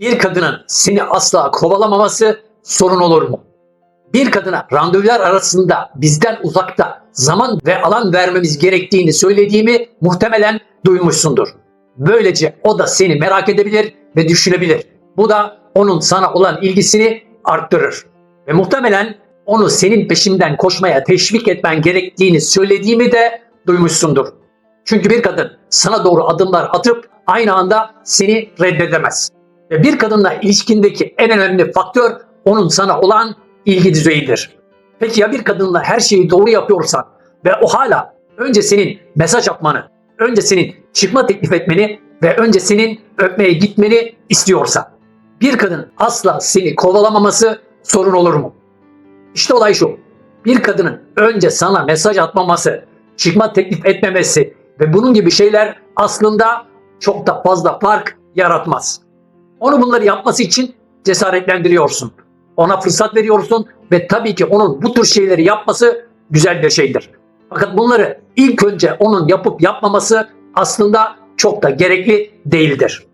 Bir kadının seni asla kovalamaması sorun olur mu? Bir kadına randevular arasında bizden uzakta zaman ve alan vermemiz gerektiğini söylediğimi muhtemelen duymuşsundur. Böylece o da seni merak edebilir ve düşünebilir. Bu da onun sana olan ilgisini arttırır. Ve muhtemelen onu senin peşinden koşmaya teşvik etmen gerektiğini söylediğimi de duymuşsundur. Çünkü bir kadın sana doğru adımlar atıp aynı anda seni reddedemez. Ve bir kadınla ilişkindeki en önemli faktör onun sana olan ilgi düzeyidir. Peki ya bir kadınla her şeyi doğru yapıyorsan ve o hala önce senin mesaj atmanı, önce senin çıkma teklif etmeni ve önce senin öpmeye gitmeni istiyorsa? Bir kadın asla seni kovalamaması sorun olur mu? İşte olay şu. Bir kadının önce sana mesaj atmaması, çıkma teklif etmemesi ve bunun gibi şeyler aslında çok da fazla fark yaratmaz. Onu bunları yapması için cesaretlendiriyorsun. Ona fırsat veriyorsun ve tabii ki onun bu tür şeyleri yapması güzel bir şeydir. Fakat bunları ilk önce onun yapıp yapmaması aslında çok da gerekli değildir.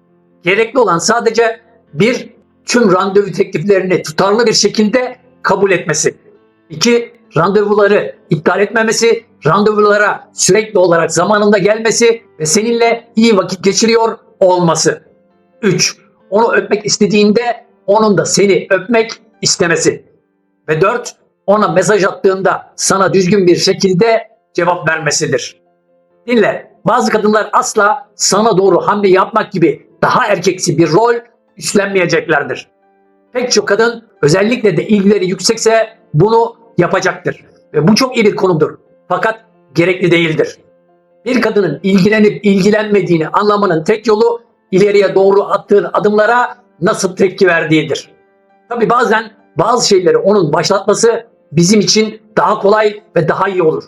Gerekli olan sadece bir tüm randevu tekliflerini tutarlı bir şekilde kabul etmesi. İki, randevuları iptal etmemesi, randevulara sürekli olarak zamanında gelmesi ve seninle iyi vakit geçiriyor olması. Üç, onu öpmek istediğinde onun da seni öpmek istemesi. Ve dört, ona mesaj attığında sana düzgün bir şekilde cevap vermesidir. Dinle, bazı kadınlar asla sana doğru hamle yapmak gibi daha erkeksi bir rol üstlenmeyeceklerdir. Pek çok kadın özellikle de ilgileri yüksekse bunu yapacaktır. Ve bu çok iyi bir konumdur. Fakat gerekli değildir. Bir kadının ilgilenip ilgilenmediğini anlamanın tek yolu ileriye doğru attığın adımlara nasıl tepki verdiğidir. Tabi bazen bazı şeyleri onun başlatması bizim için daha kolay ve daha iyi olur.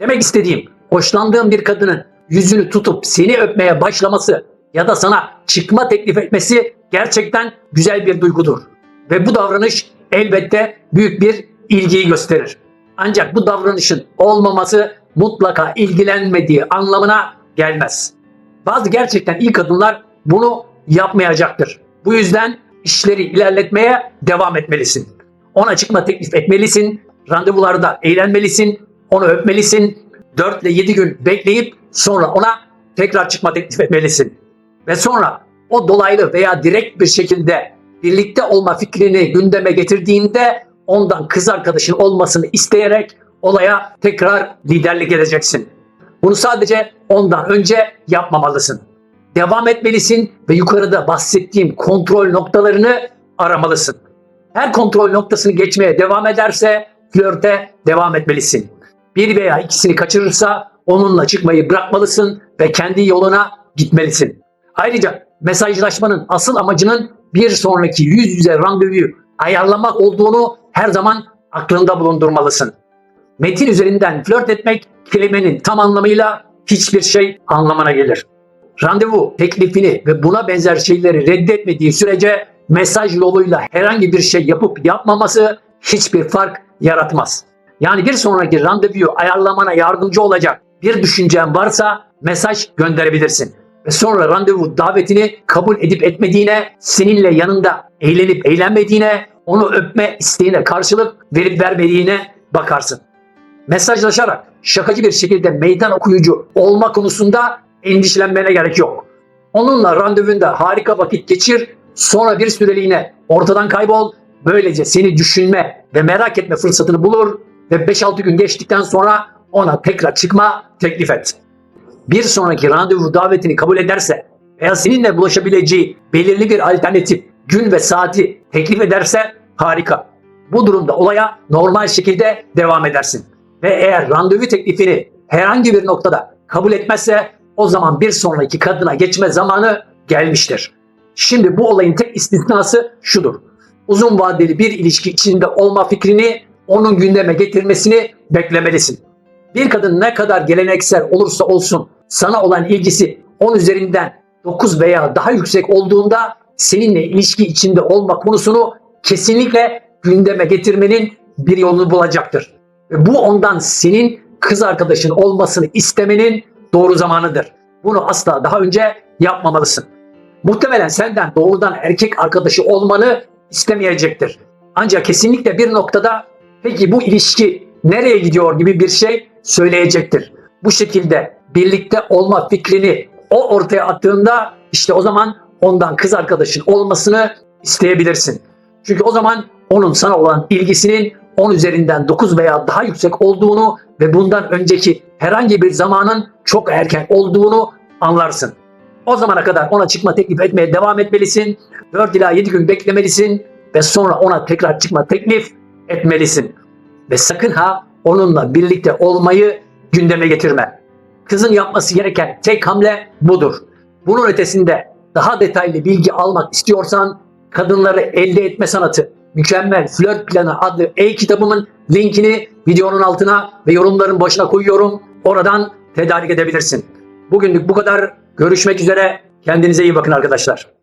Demek istediğim hoşlandığın bir kadının yüzünü tutup seni öpmeye başlaması ya da sana çıkma teklif etmesi gerçekten güzel bir duygudur. Ve bu davranış elbette büyük bir ilgiyi gösterir. Ancak bu davranışın olmaması mutlaka ilgilenmediği anlamına gelmez. Bazı gerçekten iyi kadınlar bunu yapmayacaktır. Bu yüzden işleri ilerletmeye devam etmelisin. Ona çıkma teklif etmelisin, randevularda eğlenmelisin, onu öpmelisin. 4 ile 7 gün bekleyip sonra ona tekrar çıkma teklif etmelisin. Ve sonra o dolaylı veya direkt bir şekilde birlikte olma fikrini gündeme getirdiğinde ondan kız arkadaşın olmasını isteyerek olaya tekrar liderlik edeceksin. Bunu sadece ondan önce yapmamalısın. Devam etmelisin ve yukarıda bahsettiğim kontrol noktalarını aramalısın. Her kontrol noktasını geçmeye devam ederse flörte devam etmelisin. Bir veya ikisini kaçırırsa onunla çıkmayı bırakmalısın ve kendi yoluna gitmelisin. Ayrıca mesajlaşmanın asıl amacının bir sonraki yüz yüze randevuyu ayarlamak olduğunu her zaman aklında bulundurmalısın. Metin üzerinden flört etmek kelimenin tam anlamıyla hiçbir şey anlamına gelir. Randevu teklifini ve buna benzer şeyleri reddetmediği sürece mesaj yoluyla herhangi bir şey yapıp yapmaması hiçbir fark yaratmaz. Yani bir sonraki randevuyu ayarlamana yardımcı olacak bir düşüncen varsa mesaj gönderebilirsin. Ve sonra randevu davetini kabul edip etmediğine, seninle yanında eğlenip eğlenmediğine, onu öpme isteğine karşılık verip vermediğine bakarsın. Mesajlaşarak şakacı bir şekilde meydan okuyucu olma konusunda endişelenmene gerek yok. Onunla randevunda harika vakit geçir, sonra bir süreliğine ortadan kaybol, böylece seni düşünme ve merak etme fırsatını bulur ve 5-6 gün geçtikten sonra ona tekrar çıkma teklif et. Bir sonraki randevu davetini kabul ederse veya seninle bulaşabileceği belirli bir alternatif gün ve saati teklif ederse harika. Bu durumda olaya normal şekilde devam edersin. Ve eğer randevu teklifini herhangi bir noktada kabul etmezse o zaman bir sonraki kadına geçme zamanı gelmiştir. Şimdi bu olayın tek istisnası şudur. Uzun vadeli bir ilişki içinde olma fikrini onun gündeme getirmesini beklemelisin. Bir kadın ne kadar geleneksel olursa olsun sana olan ilgisi 10 üzerinden 9 veya daha yüksek olduğunda seninle ilişki içinde olma konusunu kesinlikle gündeme getirmenin bir yolunu bulacaktır. Bu ondan senin kız arkadaşın olmasını istemenin doğru zamanıdır. Bunu asla daha önce yapmamalısın. muhtemelen senden doğrudan erkek arkadaşı olmanı istemeyecektir. Ancak kesinlikle bir noktada peki bu ilişki nereye gidiyor gibi bir şey söyleyecektir. Bu şekilde birlikte olma fikrini o ortaya attığında işte o zaman ondan kız arkadaşın olmasını isteyebilirsin. Çünkü o zaman onun sana olan ilgisinin 10 üzerinden 9 veya daha yüksek olduğunu ve bundan önceki herhangi bir zamanın çok erken olduğunu anlarsın. O zamana kadar ona çıkma teklif etmeye devam etmelisin. 4 ila 7 gün beklemelisin ve sonra ona tekrar çıkma teklif etmelisin. Ve sakın ha onunla birlikte olmayı gündeme getirme. Kızın yapması gereken tek hamle budur. Bunun ötesinde daha detaylı bilgi almak istiyorsan Kadınları Elde Etme Sanatı Mükemmel Flört Planı adlı e-kitabımın linkini videonun altına ve yorumların başına koyuyorum. Oradan tedarik edebilirsin. Bugünlük bu kadar. Görüşmek üzere. Kendinize iyi bakın arkadaşlar.